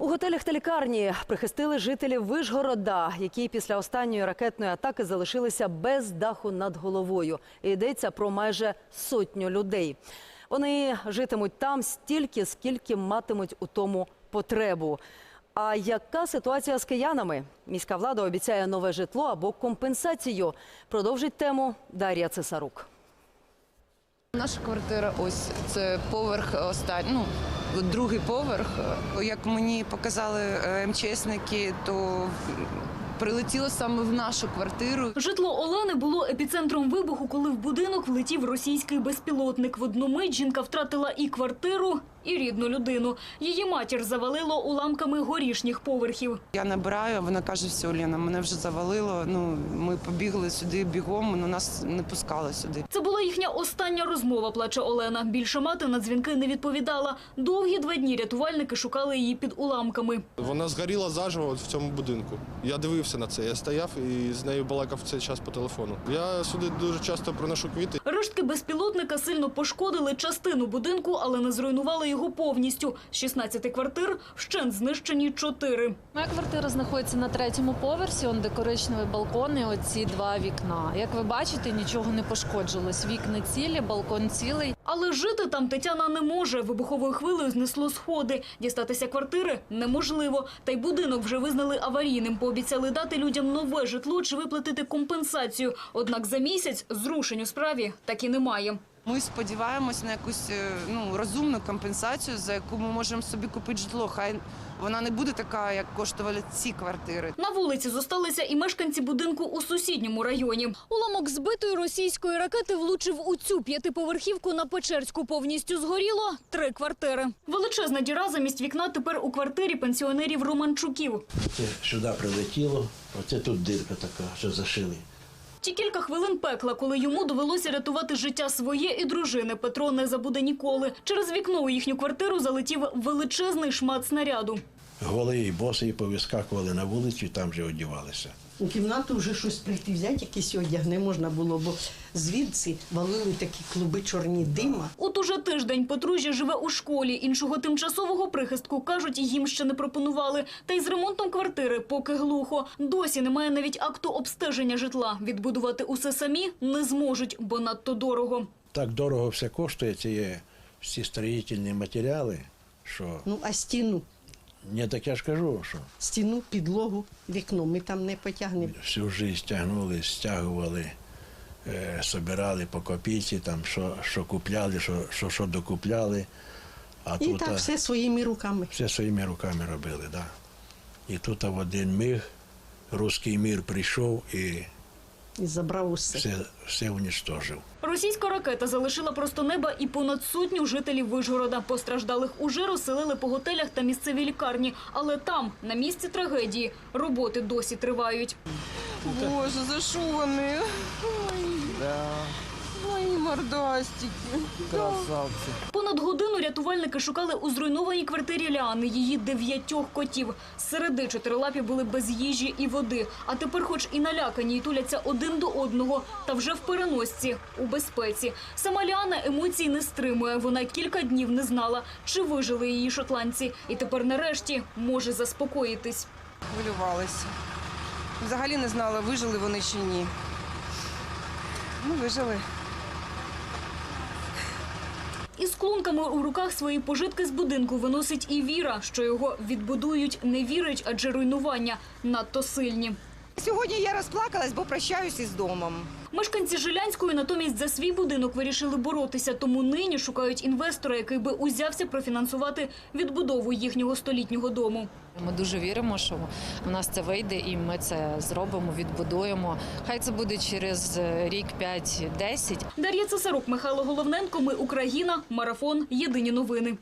У готелях та лікарні прихистили жителів Вишгорода, які після останньої ракетної атаки залишилися без даху над головою. І йдеться про майже сотню людей. Вони житимуть там стільки, скільки матимуть у тому потребу. А яка ситуація з киянами? Міська влада обіцяє нове житло або компенсацію. Продовжить тему Дар'я Цесарук. Наша квартира, ось це поверх останній, ну другий поверх. Як мені показали е, МЧСники, то прилетіло саме в нашу квартиру. Житло Олени було епіцентром вибуху, коли в будинок влетів російський безпілотник. В одну мить жінка втратила і квартиру, і рідну людину. Її матір завалило уламками горішніх поверхів. Я набираю, вона каже: все, Лена, мене вже завалило. Ну ми побігли сюди бігом, але нас не пускали сюди. Це була їхня остання розмова, плаче Олена. Більше мати на дзвінки не відповідала. Довгі два дні рятувальники шукали її під уламками. Вона згоріла заживо от в цьому будинку. Я дивився на це. Я стояв і з нею балакав цей час по телефону. Я сюди дуже часто приношу квіти. Рештки безпілотника сильно пошкодили частину будинку, але не зруйнували його повністю. З 16 квартир вщент знищені чотири. Моя квартира знаходиться на третьому поверсі, он де коричневий балкон і оці два вікна. Як ви бачите, нічого не пошкоджувалось. Вікна цілі, балкон цілий. Але жити там Тетяна не може. Вибуховою хвилею знесло сходи. Дістатися квартири неможливо. Та й будинок вже визнали аварійним. Пообіцяли дати людям нове житло чи виплатити компенсацію. Однак за місяць зрушень у справі так і немає. Ми сподіваємось на якусь е, ну розумну компенсацію, за яку ми можемо собі купити житло. Хай вона не буде така, як коштували ці квартири. На вулиці зосталися і мешканці будинку у сусідньому районі. Уламок збитої російської ракети влучив у цю п'ятиповерхівку на Печерську. Повністю згоріло три квартири. Величезна діра замість вікна тепер у квартирі пенсіонерів Романчуків. Це сюди прилетіло, оце тут дирка така, що зашили. Ті кілька хвилин пекла, коли йому довелося рятувати життя своє і дружини. Петро не забуде ніколи. Через вікно у їхню квартиру залетів величезний шмат снаряду. Голий босий повискакували на вулицю, там же одівалися. У кімнату вже щось прийти взяти, якийсь одяг не можна було, бо звідси валили такі клуби чорні дима. От уже тиждень подружжя живе у школі. Іншого тимчасового прихистку, кажуть, їм ще не пропонували. Та й з ремонтом квартири поки глухо. Досі немає навіть акту обстеження житла. Відбудувати усе самі не зможуть, бо надто дорого. Так дорого все коштує, це є всі строїтельні матеріали, що Ну, а стіну, не так я ж кажу, що стіну, підлогу, вікно ми там не потягнемо. всю життя тягнули, стягували, е, собирали по копійці, там, що, що купляли, що, що, що докупляли. А І тут так все своїми руками. все своїми руками робили. Да. І тут в один миг руський мір прийшов і І забрав усе. все, все унічтожив. Російська ракета залишила просто неба і понад сотню жителів Вижгорода. Постраждалих уже розселили по готелях та місцевій лікарні. Але там, на місці трагедії, роботи досі тривають. Боже, за що вони? Мої мордастики. Понад годину рятувальники шукали у зруйнованій квартирі Ліани її дев'ятьох котів. Середи чотирилапі були без їжі і води. А тепер, хоч і налякані, і туляться один до одного, та вже в переносці, у безпеці. Сама Ліана емоцій не стримує. Вона кілька днів не знала, чи вижили її шотландці. І тепер нарешті може заспокоїтись. Хвилювалися. Взагалі не знала, вижили вони чи ні. Ну, вижили. Із клунками у руках свої пожитки з будинку виносить і Віра, що його відбудують, не вірить, адже руйнування надто сильні. Сьогодні я розплакалась, бо прощаюся із домом. Мешканці Жилянської натомість за свій будинок вирішили боротися, тому нині шукають інвестора, який би узявся профінансувати відбудову їхнього столітнього дому. Ми дуже віримо, що в нас це вийде, і ми це зробимо, відбудуємо. Хай це буде через е, рік, 5-10. Дар'я Цесарук, Михайло Головненко. Ми Україна. Марафон. Єдині новини.